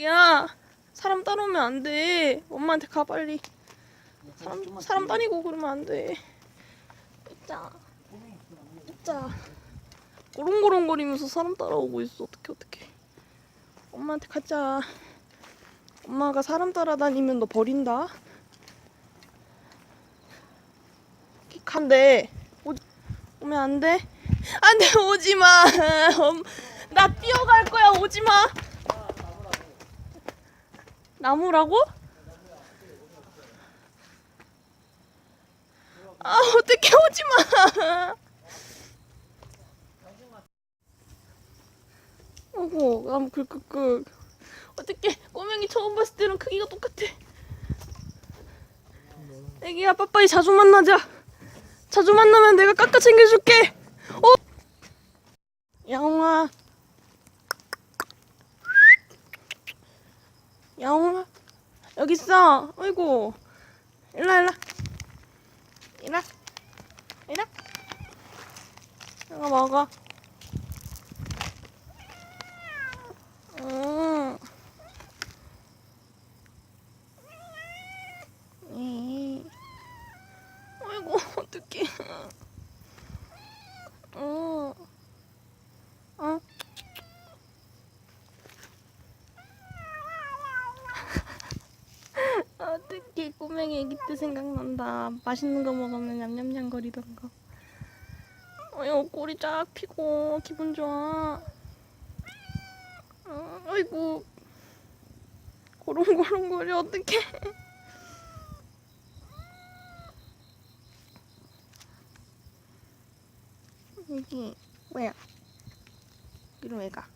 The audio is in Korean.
야 사람 따라오면 안 돼. 엄마한테 가 빨리. 사람 사람 다니고 그러면 안 돼. 자, 자. 고롱고롱거리면서 사람 따라오고 있어. 어떻게 어떻게? 엄마한테 가자. 엄마가 사람 따라다니면 너 버린다. 간대. 오, 오면 안 돼. 안 돼, 오지 마. 엄, 나 뛰어갈 거야. 오지 마. 나무라고? 아, 어떻게 오지 마. 어구, 나무 긁긁긁. 어떻게 꼬맹이 처음 봤을 때랑 크기가 똑같아. 애기야, 빠빠이 자주 만나자. 자주 만나면 내가 깎아 챙겨줄게. 어? 야옹아. 야옹아. 여기 있어. 어이구. 일라 일라. 일라. 일라. 이거 먹어. 음. 음. 아이고 어떡해 어. 어. 어떡해 꼬맹이 애기 때 생각난다. 맛있는 거 먹으면 냠냠냠 거리던 거 어휴 꼬리 쫙 피고 기분 좋아. 어, 아이고. 고롱고롱거려 어떡해. 여기 뭐야? 이리 왜 가?